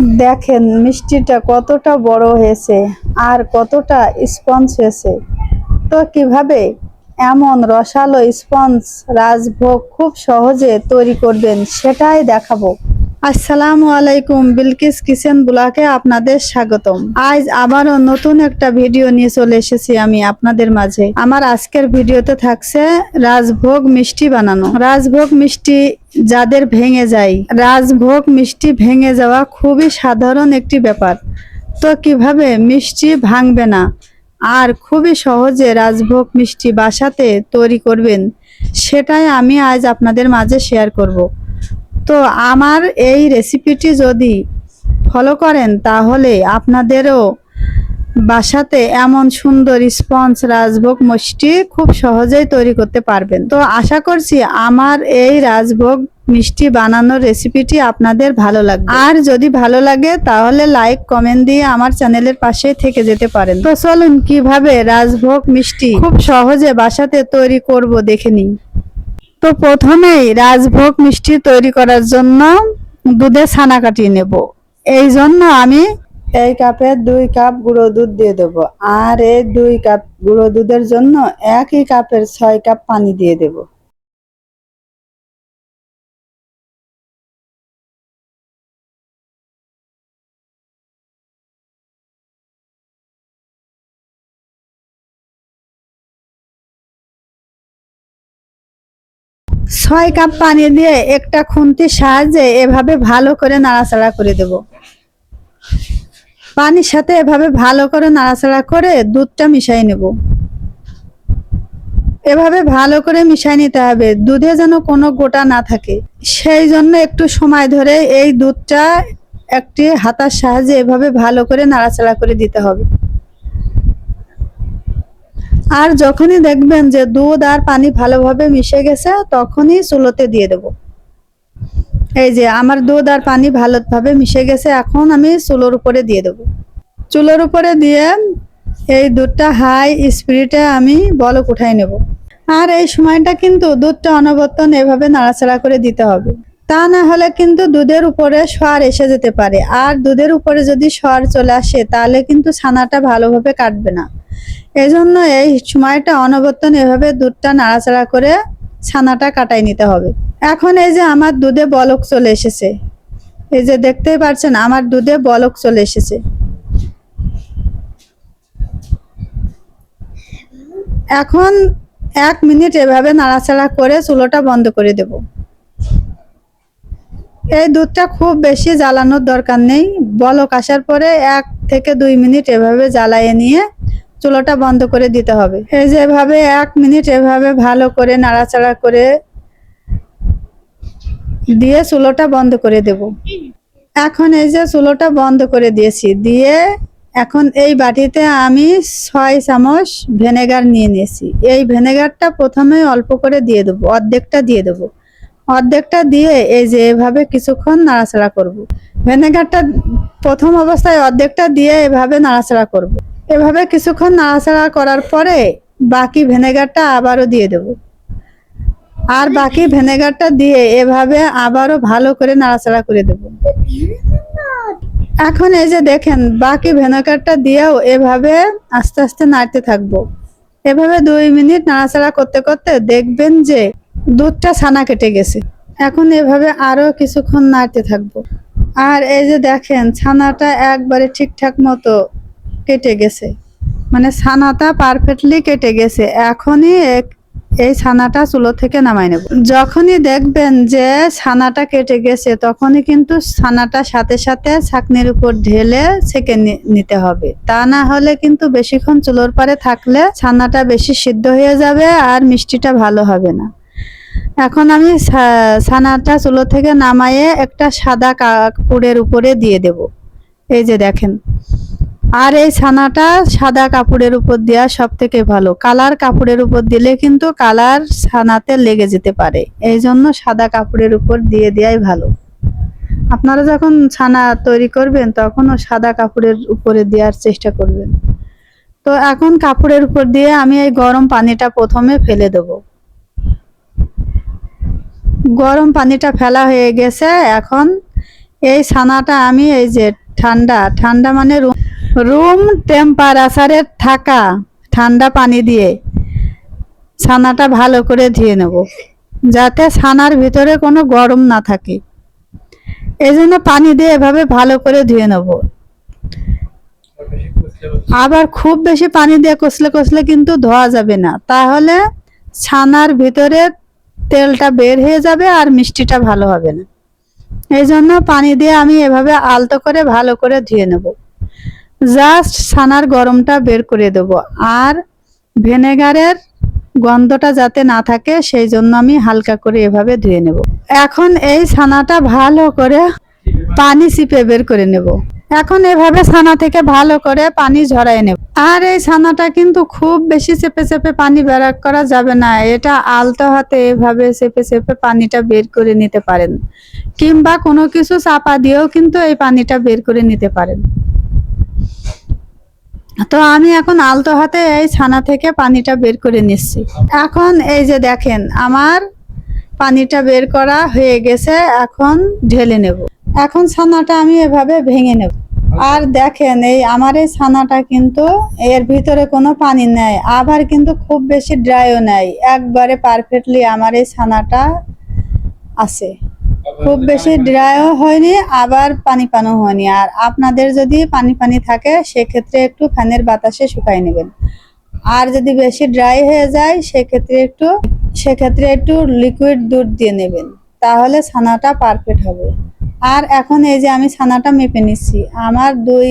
দেখেন, মিষ্টিটা কতটা বড় হয়েছে আর কতটা স্পঞ্জ হয়েছে। তো কীভাবে এমন রসালো স্পঞ্জ রাজভোগ খুব সহজে তৈরি করবেন, সেটাই দেখাবো। আসসালামু আলাইকুম, বিলকিস কিচেন ব্লকে আপনাদের স্বাগতম। আজ আবারও নতুন একটা ভিডিও নিয়ে চলে এসেছি আমি আপনাদের মাঝে। আমার আজকের ভিডিওতে থাকছে রাজভোগ মিষ্টি বানানো। রাজভোগ মিষ্টি যাদের ভেঙে যায়, রাজভোগ মিষ্টি ভেঙে যাওয়া খুবই সাধারণ একটি ব্যাপার। তো কীভাবে মিষ্টি ভাঙবে না? আর খুবই সহজে রাজভোগ মিষ্টি বাসাতে তৈরি করবেন, সেটাই আমি আজ আপনাদের মাঝে শেয়ার করব। তো আমার এই রেসিপিটি যদি ফলো করেন, তাহলে আপনাদেরও বাসাতে এমন সুন্দর স্পঞ্জ, রাজভোগ মিষ্টি খুব সহজেই তৈরি করতে পারবেন। তো আশা করছি আমার এই রাজভোগ মিষ্টি বানানোর রেসিপিটি আপনাদের ভালো লাগবে। আর যদি ভালো লাগে, তাহলে লাইক কমেন্ট দিয়ে আমার চ্যানেলের পাশে থেকে যেতে পারেন। তো চলুন কীভাবে রাজভোগ মিষ্টি খুব সহজে বাসাতে তৈরি করব দেখে নিই। তো প্রথমেই রাজভোগ মিষ্টি তৈরি করার জন্য দুধে ছানা কাটিয়ে নেব। এই জন্য আমি এই কাপে দুই কাপ গুঁড়ো দুধ দিয়ে দেব আর এই দুই কাপ গুঁড়ো দুধের জন্য একই কাপের ছয় কাপ পানি দিয়ে দেব। ছয় কাপ পানি দিয়ে একটা খুন্তির সাহায্যে এভাবে ভালো করে নাড়াচাড়া করে দেব। পানির সাথে এভাবে ভালো করে নাড়াচাড়া করে দুধটা মিশাই নেব। এভাবে ভালো করে মিশাই নিতে হবে, দুধে যেন কোনো গোটা না থাকে। সেই জন্য একটু সময় ধরে এই দুধটা একটি হাতার সাহায্যে এভাবে ভালো করে নাড়াচাড়া করে দিতে হবে। আর যখনই দেখবেন যে দুধ আর পানি ভালোভাবে মিশে গেছে, তখনই চুলোতে দিয়ে দেব। এই যে আমার দুধ আর পানি ভালোভাবে মিশে গেছে, এখন আমি চুলোর উপরে দিয়ে দেব। চুলোর উপরে দিয়ে এই দুধটা হাই স্পিডে আমি বলক উঠাই নেব। আর এই সময়টা কিন্তু দুধটা অনবর্তন এভাবে নাড়াচাড়া করে দিতে হবে। তা না হলে কিন্তু দুধের উপরে সর এসে যেতে পারে। আর দুধের উপরে যদি সর চলে আসে, তাহলে কিন্তু ছানাটা ভালোভাবে কাটবে না। এজন্য এই সময়টা অনবর্তন এভাবে দুধটা নাড়াচাড়া করে ছানাটা কাটাই নিতে হবে। এখন এই যে আমার দুধে বলক চলে এসেছে। এই যে দেখতেই পাচ্ছেন আমার দুধে বলক চলে এসেছে। এখন এক মিনিট এভাবে নাড়াচাড়া করে চুলোটা বন্ধ করে দেব। এই দুধটা খুব বেশি জ্বালানোর দরকার নেই। বলক আসার পরে এক থেকে দুই মিনিট এভাবে জ্বালাইয়ে নিয়ে চুলোটা বন্ধ করে দিতে হবে এই যে এভাবে এক মিনিট এভাবে ভালো করে নাড়াচাড়া করে দিয়ে চুলোটা বন্ধ করে দেব এখন এই যে চুলোটা বন্ধ করে দিয়েছি, দিয়ে এখন এই বাটিতে আমি ছয় চামচ ভিনেগার নিয়ে নিয়েছি এই ভিনেগারটা প্রথমে অল্প করে দিয়ে দেবো, অর্ধেকটা দিয়ে দেবো অর্ধেকটা দিয়ে এই যে এভাবে কিছুক্ষণ নাড়াচাড়া করব। ভিনেগারটা প্রথম অবস্থায় অর্ধেকটা দিয়ে এভাবে নাড়াচাড়া করব। এভাবে কিছুক্ষণ নাড়াচাড়া করার পরে বাকি ভিনেগারটা আবারও দিয়ে দেব। আর বাকি ভিনেগারটা দিয়ে এভাবে আবারও ভালো করে নাড়াচাড়া করে দেব। এখন এই যে দেখেন, বাকি ভিনেগারটা দিয়েও এভাবে আস্তে আস্তে নাড়তে থাকব। এভাবে দুই মিনিট নাড়াচাড়া করতে করতে দেখবেন যে দুধটা ছানা কেটে গেছে। এখন এভাবে আরও কিছুক্ষণ নাড়তে থাকব। আর এই যে দেখেন, ছানাটা একবারে ঠিকঠাক মতো কেটে গেছে। মানে ছানাটা পারফেক্টলি কেটে গেছে। এখনই এই ছানাটা চুলো থেকে নামাই নেব। যখনই দেখবেন যে ছানাটা কেটে গেছে, তখনই কিন্তু ছানাটা সাথে সাথে ছাকনির উপর ঢেলে ছেঁকে নিতে হবে। তা না হলে কিন্তু বেশিক্ষণ চুলোর পারে থাকলে ছানাটা বেশি সিদ্ধ হয়ে যাবে আর মিষ্টিটা ভালো হবে না। এখন আমি ছানাটা চুলো থেকে নামাইয়ে একটা সাদা কাপড়ের উপরে দিয়ে দেব। এই যে দেখেন। আর এই ছানাটা সাদা কাপড়ের উপর দেওয়া সব থেকে ভালো। কালার কাপড়ের উপর দিলে কিন্তু কালার ছানাতে লেগে যেতে পারে। এই জন্য সাদা কাপড়ের উপর দিয়ে দেওয়াই ভালো। আপনারা যখন ছানা তৈরি করবেন, তখনও সাদা কাপড়ের উপরে দেওয়ার চেষ্টা করবেন। তো এখন কাপড়ের উপর দিয়ে আমি এই গরম পানিটা প্রথমে ফেলে দেব। গরম পানিটা ফেলা হয়ে গেছে। এখন এই ছানাটা আমি এই যে ঠান্ডা ঠান্ডা মানে রুম টেম্পারেচারে থাকা, ঠান্ডা পানি দিয়ে ছানাটা ভালো করে ধুয়ে নেব, যাতে ছানার ভিতরে কোনো গরম না থাকে। এই জন্য পানি দিয়ে এভাবে ভালো করে ধুয়ে নেব। আবার খুব বেশি পানি দিয়ে কষলে কষলে কিন্তু ধোয়া যাবে না। তাহলে ছানার ভিতরে তেলটা বের হয়ে যাবে আর মিষ্টিটা ভালো হবে না। এই জন্য পানি দিয়ে আমি এভাবে আলতো করে ভালো করে ধুয়ে নেব। জাস্ট ছানার গরমটা বের করে দেব। আর ভিনেগারের গন্ধটা যাতে না থাকে, সেই জন্য আমি হালকা করে এভাবে ধুয়ে নেব। এখন এই ছানাটা ভালো করে পানি চিপে বের করে নেব। এখন এভাবে ছানা থেকে ভালো করে পানি ঝরাই নেব। আর এই ছানাটা কিন্তু খুব বেশি চেপে চেপে পানি বের করা যাবে না। এটা আলতো হাতে এভাবে চেপে চেপে পানিটা বের করে নিতে পারেন। কিংবা কোনো কিছু চাপা দিয়েও কিন্তু এই পানিটা বের করে নিতে পারেন। তো আমি এখন আলতো হাতে এই ছানা থেকে পানিটা বের করে নিচ্ছি। এখন এই যে দেখেন, আমার পানিটা বের করা হয়ে গেছে, এখন ঢেলে নেব। এখন ছানাটা আমি এভাবে ভেঙে নেব। আর দেখেন, এই আমার এই ছানাটা কিন্তু এর ভিতরে কোনো পানি নেই, আবার কিন্তু খুব বেশি ড্রাইও নেই। একবারে পারফেক্টলি আমার এই ছানাটা আছে। খুব বেশি ড্রাইও হয়নি, আবার পানি পানও হয়নি। আর আপনাদের যদি পানি পানি থাকে, সেক্ষেত্রে একটু ফ্যানের বাতাসে শুকাই নেবেন। আর যদি বেশি ড্রাই হয়ে যায়, সেক্ষেত্রে একটু সেক্ষেত্রে একটু লিকুইড দুধ দিয়ে নেবেন। তাহলে ছানাটা পারফেক্ট হবে। আর এখন এই যে আমি ছানাটা মেপে নিচ্ছি, আমার দুই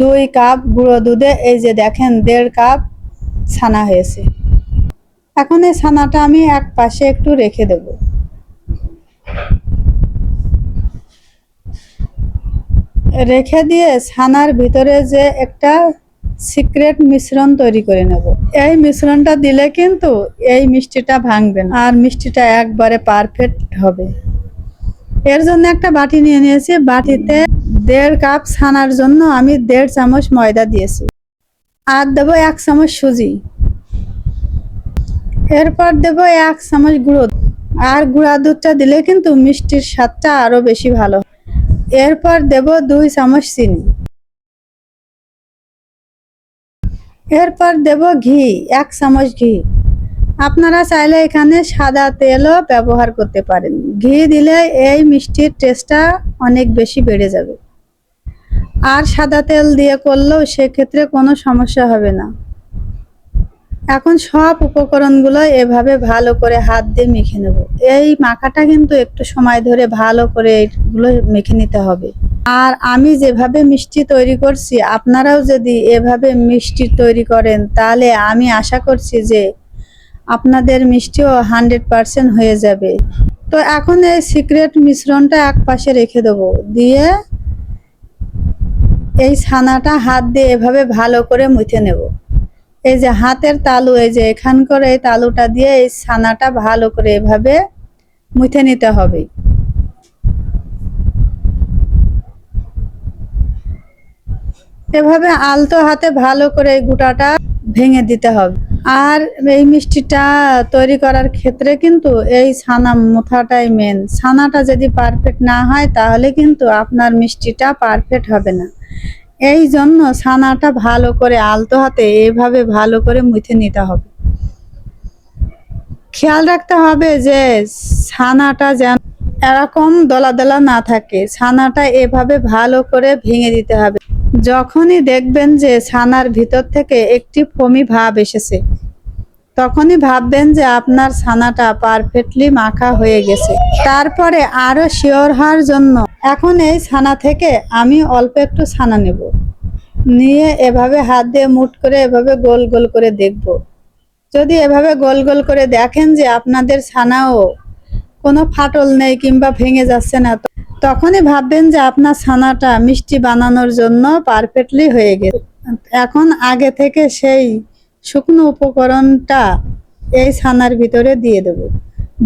দুই কাপ গুঁড়ো দুধে, এই যে দেখেন, দেড় কাপ ছানা হয়েছে। এখন এই ছানাটা আমি এক পাশে একটু রেখে দেবো। রেখে দিয়ে ছানার ভিতরে যে একটা সিক্রেট মিশ্রণ তৈরি করে নেব। এই মিশ্রণটা দিলে কিন্তু এই মিষ্টিটা ভাঙবে না আর মিষ্টিটা একবারে পারফেক্ট হবে। এর জন্য একটা বাটি নিয়ে নিয়েছি। বাটিতে দেড় কাপ ছানার জন্য আমি দেড় চামচ ময়দা দিয়েছি। আর দেবো এক চামচ সুজি। এরপর দেবো এক চামচ গুঁড়ো। আর গুঁড়া দুধটা দিলে কিন্তু মিষ্টির স্বাদটা আরও বেশি ভালো। এরপর দেব দুই চামচ চিনি। এরপর দেব ঘি, এক চামচ ঘি। আপনারা চাইলে এখানে সাদা তেলও ব্যবহার করতে পারেন। ঘি দিলে এই মিষ্টির টেস্টটা অনেক বেশি বেড়ে যাবে। আর সাদা তেল দিয়ে করলেও সেক্ষেত্রে কোনো সমস্যা হবে না। এখন সব উপকরণগুলো এভাবে ভালো করে হাত দিয়ে মেখে নেব। এই মাখাটা কিন্তু একটু সময় ধরে ভালো করে এগুলো মেখে নিতে হবে। আর আমি যেভাবে মিষ্টি তৈরি করছি, আপনারাও যদি এভাবে মিষ্টি তৈরি করেন, তাহলে আমি আশা করছি যে আপনাদের মিষ্টিও হান্ড্রেড পারসেন্ট হয়ে যাবে। তো এখন এই সিক্রেট মিশ্রণটা এক পাশে রেখে দেবো। দিয়ে এই ছানাটা হাত দিয়ে এভাবে ভালো করে মুথে নেব। এই যে হাতের তালু, এই যে এখান করে এই তালুটা দিয়ে এই ছানাটা ভালো করে এভাবে মুথে নিতে হবে। এভাবে আলতো হাতে ভালো করে এই গুটাটা ভেঙে দিতে হবে। আর এই মিষ্টিটা তৈরি করার ক্ষেত্রে কিন্তু এই ছানা মুথাটাই মেন ছানাটা যদি পারফেক্ট না হয়, তাহলে কিন্তু আপনার মিষ্টিটা পারফেক্ট হবে না। এই জন্য ছানাটা ভালো করে আলতো হাতে এভাবে ভালো করে মুথে নিতে হবে। খেয়াল রাখতে হবে যে ছানাটা যেন এরকম দলা দলা না থাকে। ছানাটা এভাবে ভালো করে ভেঙে দিতে হবে। যখনই দেখবেন যে ছানার ভিতর থেকে একটি ফমি ভাব এসেছে তখনই ভাববেন যে আপনার ছানাটা পারফেক্টলি মাখা হয়ে গেছে। তারপরে আরও শিওর হওয়ার জন্য এখন এই ছানা থেকে আমি অল্প একটু ছানা নেব। নিয়ে এভাবে হাত দিয়ে মুট করে এভাবে গোল গোল করে দেখব। যদি এভাবে গোল গোল করে দেখেন যে আপনাদের ছানাও কোনো ফাটল নেই কিংবা ভেঙে যাচ্ছে না তখনই ভাববেন যে আপনার ছানাটা মিষ্টি বানানোর জন্য পারফেক্টলি হয়ে গেছে। এখন আগে থেকে সেই শুকনো উপকরণটা এই ছানার ভিতরে দিয়ে দেব।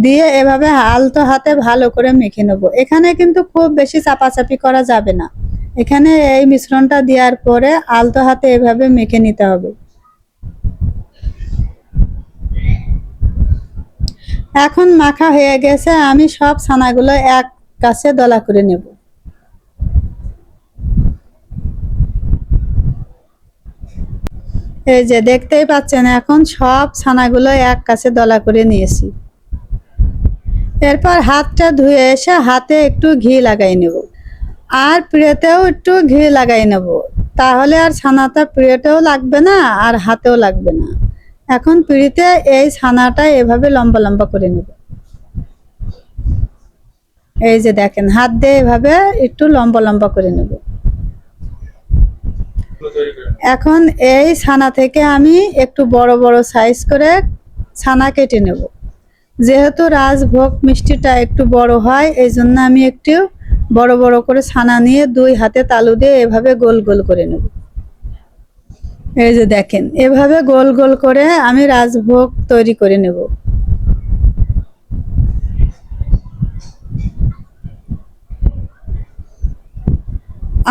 দিয়ে এভাবে আলতো হাতে ভালো করে মেখে নেব। এখানে কিন্তু খুব বেশি চাপাচাপি করা যাবে না। এখানে এই মিশ্রণটা দেওয়ার পরে আলতো হাতে এভাবে মেখে নিতে হবে। এখন মাখা হয়ে গেছে, আমি সব ছানাগুলো এক কাছে দলা করে নেব। এই যে দেখতেই পাচ্ছেন, এখন সব ছানাগুলো এক কাছে দলা করে নিয়েছি। এরপর হাতটা ধুয়ে এসে হাতে একটু ঘি লাগাই নেব। আর প্লেটেও একটু ঘি লাগাই নেব। তাহলে আর ছানাটা প্লেটেও লাগবে না, আর হাতেও লাগবে না। এখন পিড়িতে এই ছানাটা এভাবে লম্বা লম্বা করে নেব। এই যে দেখেন, হাত দিয়ে এভাবে একটু লম্বা লম্বা করে নেব। এখন এই ছানা থেকে আমি একটু বড় বড় সাইজ করে ছানা কেটে নেব। যেহেতু রাজভোগ মিষ্টিটা একটু বড় হয়, এই জন্য আমি একটু বড় বড় করে ছানা নিয়ে দুই হাতে তালু দিয়ে এভাবে গোল গোল করে নেব। এই যে দেখেন, এভাবে গোল গোল করে আমি রাজভোগ তৈরি করে নেব।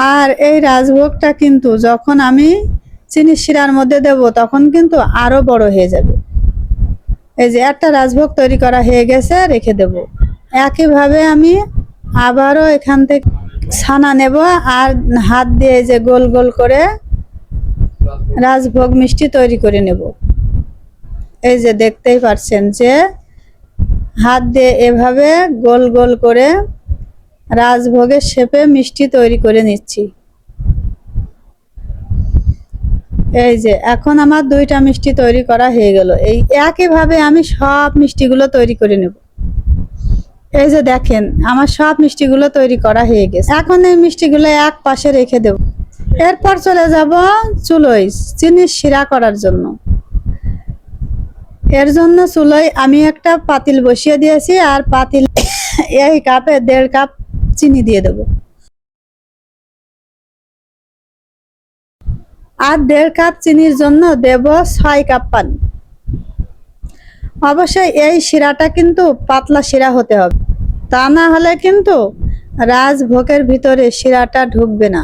আর এই রাজভোগটা কিন্তু যখন আমি চিনি শিরার মধ্যে দেব, তখন কিন্তু আরও বড় হয়ে যাবে। এই যে একটা রাজভোগ তৈরি করা হয়ে গেছে, রেখে দেব। একইভাবে আমি আবারও এখান থেকে ছানা নেব আর হাত দিয়ে যে গোল গোল করে রাজভোগ মিষ্টি তৈরি করে নেব। এই যে দেখতেই পারছেন যে হাত দিয়ে এভাবে গোল গোল করে রাজভোগের শেপে মিষ্টি তৈরি করে নিচ্ছি। এই যে, এখন আমার দুইটা মিষ্টি তৈরি করা হয়ে গেল। এই একইভাবে আমি সব মিষ্টিগুলো তৈরি করে নেব। এই যে দেখেন, আমার সব মিষ্টিগুলো তৈরি করা হয়ে গেছে। এখন এই মিষ্টিগুলো এক পাশে রেখে দেব। এরপর চলে যাব চুলোই চিনির শিরা করার জন্য। এর জন্য চুলোয় আমি একটা পাতিল বসিয়ে দিয়েছি, আর পাতিল এই কাপে দেড় কাপ চিনি দিয়ে দেব। আর দেড় কাপ চিনির জন্য দেব ছয় কাপ পানি। অবশ্যই এই শিরাটা কিন্তু পাতলা শিরা হতে হবে। তা না হলে কিন্তু রাজভোগের ভিতরে শিরাটা ঢুকবে না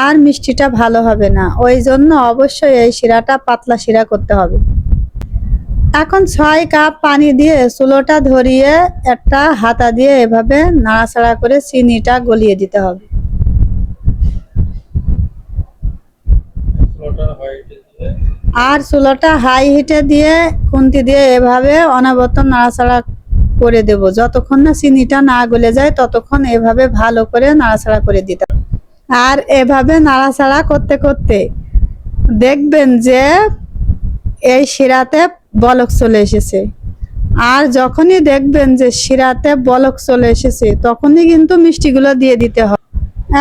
আর মিষ্টিটা ভালো হবে না। ওই জন্য অবশ্যই এই শিরাটা পাতলা শিরা করতে হবে। এখন ছয় কাপ পানি দিয়ে চুলোটা ধরিয়ে একটা হাতা দিয়ে এভাবে নাড়াচাড়া করে চিনিটা গলিয়ে দিতে হবে। আর চুলোটা হাই হিটে দিয়ে খুন্তি দিয়ে এভাবে অনাবর্ত নাড়াচাড়া করে দেব। যতক্ষণ না চিনিটা না গলে যায় ততক্ষণ এভাবে ভালো করে নাড়াচাড়া করে দিতে হবে। আর এভাবে নাড়াচাড়া করতে করতে দেখবেন যে এই শিরাতে বলক চলে এসেছে। আর যখনই দেখবেন যে শিরাতে বলক চলে এসেছে, তখনই কিন্তু মিষ্টিগুলো দিয়ে দিতে হবে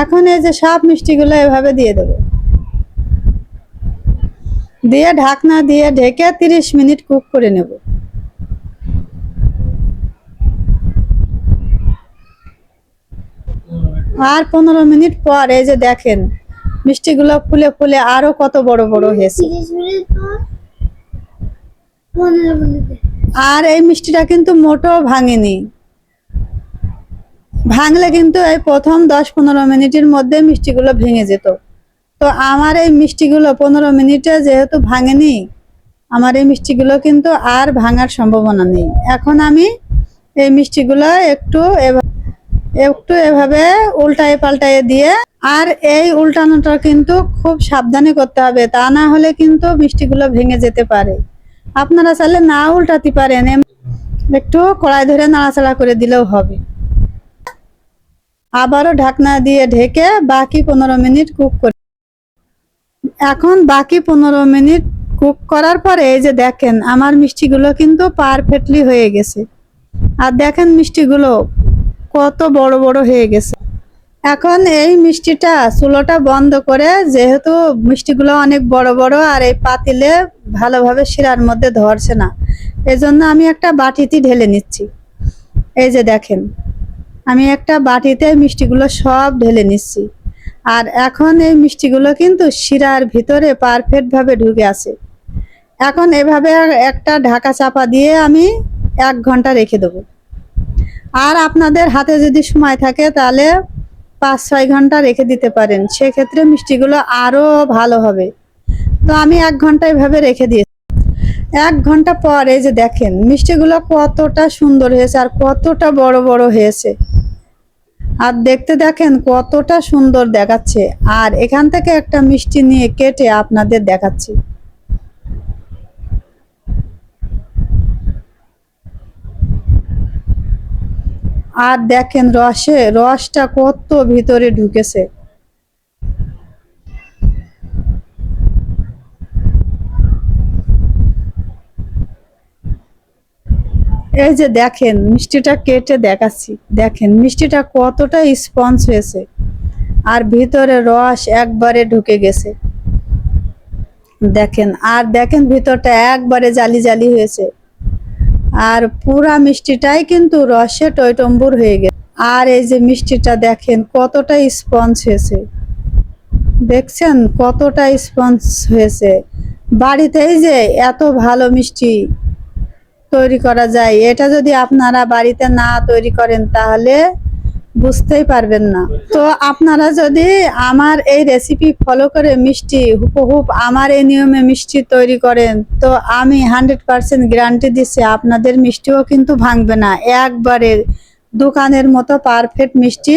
এখন এই যে সব মিষ্টিগুলো এভাবে দিয়ে দেবো। দিয়ে ঢাকনা দিয়ে ঢেকে তিরিশ মিনিট কুক করে নেব। আর পনেরো মিনিট পর এই যে দেখেন, মিষ্টিগুলো ফুলে ফুলে আরও কত বড় বড় হয়েছে তিরিশ মিনিট পর পনেরো মিনিটে আর এই মিষ্টিটা কিন্তু মোটেও ভাঙেনি। ভাঙলে কিন্তু এই প্রথম দশ পনেরো মিনিটের মধ্যে মিষ্টিগুলো ভেঙে যেত। তো আমার এই মিষ্টিগুলো পনেরো মিনিটে যেহেতু ভাঙেনি, আমার এই মিষ্টিগুলো কিন্তু আর ভাঙার সম্ভাবনা নেই। এখন আমি এই মিষ্টিগুলো একটু একটু এভাবে উল্টায় পাল্টায় দিয়ে, আর এই উল্টানোটা কিন্তু খুব সাবধানে করতে হবে। তা না হলে কিন্তু মিষ্টিগুলো ভেঙে যেতে পারে। আপনারা চাইলে না উল্টাতে পারেন একটু কড়াই ধরে নাড়াচাড়া করে দিলেও হবে। আবারও ঢাকনা দিয়ে ঢেকে বাকি পনেরো মিনিট কুক করে এখন বাকি পনেরো মিনিট কুক করার পরে এই যে দেখেন, আমার মিষ্টিগুলো কিন্তু পারফেক্টলি হয়ে গেছে। আর দেখেন মিষ্টিগুলো কত বড় বড় হয়ে গেছে। এখন এই মিষ্টিটা চুলোটা বন্ধ করে যেহেতু মিষ্টিগুলো অনেক বড় বড় আর এই পাতিলে ভালোভাবে শিরার মধ্যে ধরছে না, এজন্য আমি একটা বাটিতে ঢেলে নিচ্ছি। এই যে দেখেন, আমি একটা বাটিতে মিষ্টিগুলো সব ঢেলে নিচ্ছি। আর এখন এই মিষ্টিগুলো কিন্তু শিরার ভিতরে পারফেক্ট ভাবে ঢুকে আছে। এখন এভাবে একটা ঢাকা চাপা দিয়ে আমি এক ঘণ্টা রেখে দেবো। আর আপনাদের হাতে যদি সময় থাকে তাহলে পাঁচ ছয় ঘণ্টা রেখে দিতে পারেন। সেক্ষেত্রে মিষ্টিগুলো আরও ভালো হবে। তো আমি এক ঘণ্টা এভাবে রেখে দিয়েছি। এক ঘণ্টা পর যে দেখেন, মিষ্টিগুলো কতটা সুন্দর হয়েছে আর কতটা বড় বড় হয়েছে। আর দেখতে দেখেন কতটা সুন্দর দেখাচ্ছে। আর এখান থেকে একটা মিষ্টি নিয়ে কেটে আপনাদের দেখাচ্ছি। আর দেখেন রসে, রসটা কত ভিতরে ঢুকেছে। এই যে দেখেন, মিষ্টিটা কেটে দেখাচ্ছি। দেখেন, মিষ্টিটা কতটা স্পঞ্জ হয়েছে। আর ভিতরে রস একবারে ঢুকে গেছে। দেখেন, আর দেখেন ভিতরটা একবারে জালি জালি হয়েছে। আর পুরা মিষ্টিটাই কিন্তু রসে টয়টম্বুর হয়ে গেছে। আর এই যে মিষ্টিটা দেখেন, কতটা স্পঞ্জ হয়েছে। দেখছেন, কতটা স্পঞ্জ হয়েছে। বাড়িতে এই যে এত ভালো মিষ্টি তৈরি করা যায়, এটা যদি আপনারা বাড়িতে না তৈরি করেন তাহলে বুঝতেই পারবেন না। তো আপনারা যদি আমার এই রেসিপি ফলো করে মিষ্টি হুবহুব আমার এই নিয়মে মিষ্টি তৈরি করেন, তো আমি হান্ড্রেড পার্সেন্ট গ্যারান্টি দিচ্ছি আপনাদের মিষ্টিও কিন্তু ভাঙবে না। একবারে দোকানের মতো পারফেক্ট মিষ্টি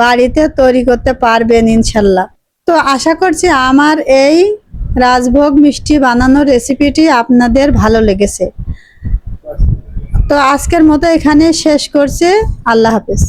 বাড়িতে তৈরি করতে পারবেন ইনশাল্লাহ। তো আশা করছি আমার এই রাজভোগ মিষ্টি বানানোর রেসিপিটি আপনাদের ভালো লেগেছে। তো আজকের মতো এখানে শেষ করছে। আল্লাহ হাফেজ।